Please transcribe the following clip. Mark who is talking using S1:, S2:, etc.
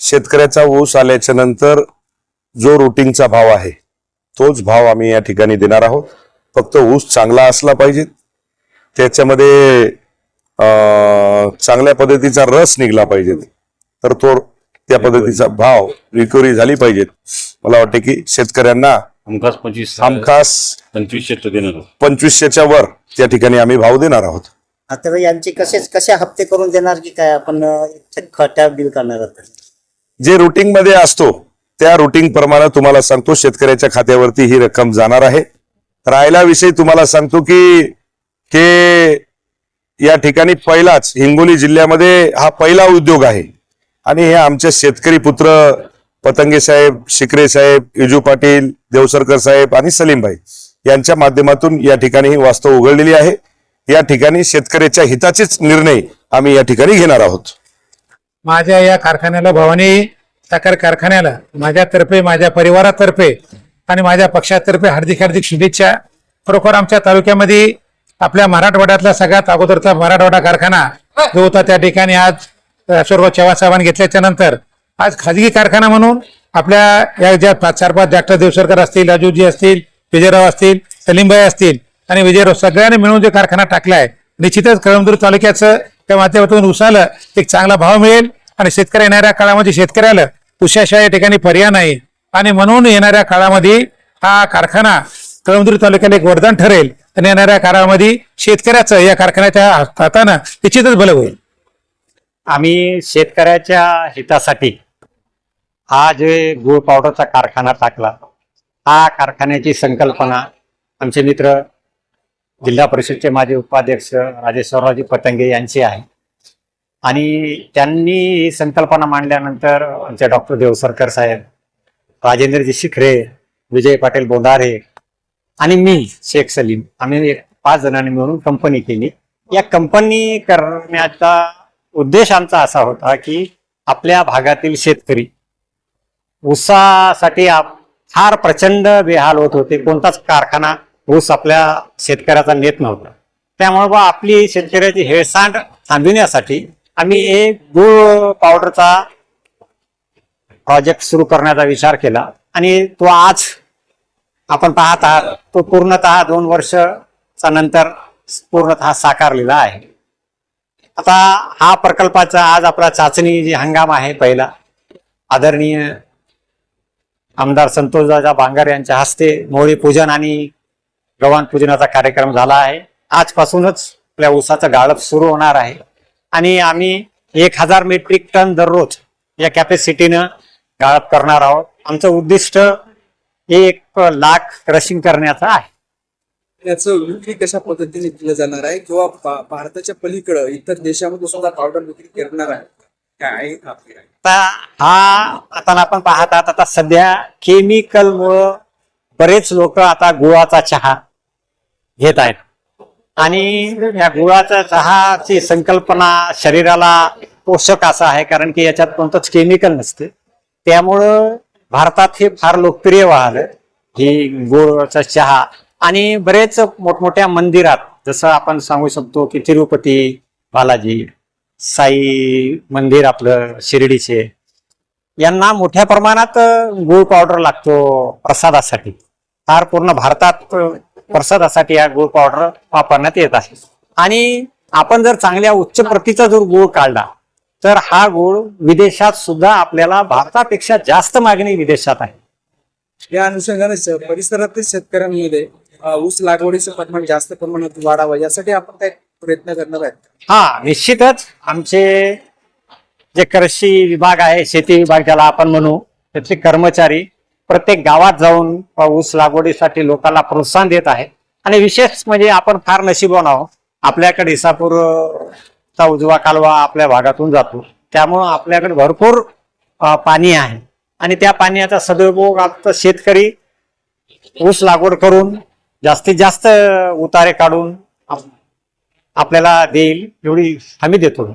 S1: शेतकऱ्याचा ऊस आल्याच्यानंतर जो रुटिंगचा भाव आहे तोच भाव आम्ही या ठिकाणी देणार आहोत. फक्त ऊस चांगला असला पाहिजे. त्याच्यामध्ये अं, चांगल्या पद्धतीचा रस निघला पाहिजे. तर तो त्या पद्धतीचा भाव रिकव्हरी झाली पाहिजे. मला वाटते की शेतकऱ्यांना
S2: हमखास पंचवीस
S1: हमखास
S2: पंचवीसशे तो देणार आहोत.
S1: पंचवीसशेच्या वर त्या ठिकाणी आम्ही भाव देणार आहोत.
S3: आता यांचे कसे कसे हप्ते करून देणार की काय आपण बिल करणार आहोत?
S1: जे रुटीन मध्ये असतो त्या रुटीन प्रमाणे तुम्हाला सांगतो शेतकऱ्याच्या खात्यावरती ही रक्कम जाणार आहे. राहिला विषयी तुम्हाला सांगतो की हे या ठिकाणी पहिलाच हिंगोली जिल्ह्यामध्ये हा पहिला उद्योग आहे. आणि हे आमचे शेतकरी पुत्र पतंगे साहेब शिकरे साहेब युजू पाटील देवसरकर साहेब आणि सलीमभाई यांच्या माध्यमातून या ठिकाणी ही वास्तव उघडलेली आहे. या ठिकाणी शेतकऱ्याच्या हिताचेच निर्णय आम्ही या ठिकाणी घेणार आहोत.
S4: माझ्या या कारखान्याला भवानी साखर कारखान्याला माझ्यातर्फे माझ्या परिवारातर्फे आणि माझ्या पक्षातर्फे हार्दिक हार्दिक शुभेच्छा. खरोखर आमच्या तालुक्यामध्ये आपल्या मराठवाड्यातला सगळ्यात अगोदरचा मराठवाडा कारखाना जो होता त्या ठिकाणी आज अशोरभाऊ चव्हाण साहेबांनी घेतल्याच्या नंतर आज खाजगी कारखाना म्हणून आपल्या या ज्या पाच चार पाच डॉक्टर देवसरकर असतील राजूजी असतील विजयराव असतील सलीमभाई असतील आणि विजयराव सगळ्यांनी मिळून जो कारखाना टाकलाय निश्चितच कळमदूर तालुक्याचं त्या माध्यमातून उसाला एक चांगला भाव मिळेल आणि शेतकरी येणाऱ्या काळामध्ये शेतकऱ्याला उशाशिवाय या ठिकाणी पर्याय नाही. आणि म्हणून येणाऱ्या काळामध्ये हा कारखाना कळमदूर तालुक्याला एक वरदान ठरेल आणि येणाऱ्या काळामध्ये शेतकऱ्याचं या कारखान्याच्या हातानं निश्चितच भलं होईल.
S5: आम्ही शेतकऱ्याच्या हितासाठी हा जे गुळ पावडरचा कारखाना टाकला हा कारखान्याची संकल्पना आमचे मित्र जिल्हा परिषदचे माजी उपाध्यक्ष राजेश्वररावजी पतंगे यांचे आहे. आणि त्यांनी ही संकल्पना मांडल्यानंतर आमचे डॉक्टर देवसरकर साहेब राजेंद्रजी शिखरे विजय पाटील बोंधारे आणि मी शेख सलीम आम्ही पाच जणांनी मिळून कंपनी केली. या कंपनी करण्याचा उद्देश आमचा असा होता की आपल्या भागातील शेतकरी ऊसासाठी आप- फार प्रचंड बेहाल होत होते. कोणताच कारखाना ऊस आपल्या शेतकऱ्याचा नेत नव्हता. त्यामुळे बा आपली शेतकऱ्याची हेळसांड थांबविण्यासाठी आम्ही एक गुळ पावडरचा प्रोजेक्ट सुरू करण्याचा विचार केला. आणि तो आज आपण पाहत आहात तो पूर्णतः दोन वर्षचा नंतर पूर्णतः साकारलेला आहे. आता हा प्रकल्पाचा आज आपला चाचणी जी हंगाम आहे पहिला आदरणीय आमदार संतोषदादा बांगर यांच्या हस्ते मोळी पूजन आणि गव्हाण पूजनाचा कार्यक्रम झाला आहे. आजपासूनच आपल्या ऊसाचं गाळप सुरू होणार आहे. आणि आम्ही एक हजार मेट्रिक टन दररोज या कॅपॅसिटीनं गाळप करणार आहोत. आमचं उद्दिष्ट एक लाख क्रशिंग करण्याचं आहे.
S6: याचं विक्री कशा पद्धतीने केलं जाणार आहे किंवा भारताच्या पलीकडं इतर देशामध्ये सुद्धा पावडर विक्री करणार आहे? काय
S5: हा आता आपण पाहत आहात आता सध्या केमिकल मुळे बरेच लोक आता गुळाचा चहा घेत आहेत. आणि या गुळाच्या चहाची संकल्पना शरीराला पोषक असा आहे कारण की याच्यात कोणतंच केमिकल नसते. त्यामुळं भारतात हे फार लोकप्रिय वाहलं ही गुळाचा चहा. आणि बरेच मोठमोठ्या मंदिरात जसं आपण सांगू शकतो की तिरुपती बालाजी साई मंदिर आपलं शिर्डीचे यांना मोठ्या प्रमाणात गुळ पावडर लागतो प्रसादासाठी. फार पूर्ण भारतात प्रसादासाठी हा गुळ पावडर वापरण्यात येत आहे. आणि आपण जर चांगल्या उच्च प्रतीचा जर गुळ काढला तर हा गुळ विदेशात सुद्धा आपल्याला भारतापेक्षा जास्त मागणी विदेशात आहे.
S6: या अनुषंगाने परिसरातील शेतकऱ्यांमध्ये ऊस लागवडीचं प्रमाण जास्त प्रमाणात वाढावं यासाठी आपण काय प्रयत्न करणार आहेत?
S5: हा निश्चितच आमचे जे कृषी विभाग आहे शेती विभाग ज्याला आपण म्हणू त्याचे कर्मचारी प्रत्येक गावात जाऊन ऊस लागवडीसाठी लोकांना प्रोत्साहन देत आहे. आणि विशेष म्हणजे आपण फार नशीबवान आहोत. आपल्याकडे इसापूर चा उजवा कालवा आपल्या भागातून जातो. त्यामुळं आपल्याकडे भरपूर पाणी आहे. आणि त्या पाण्याचा सदुपयोग आता शेतकरी ऊस लागवड करून जास्तीत जास्त उतारे काढून आप- आपल्याला देईल एवढी हमी देतो.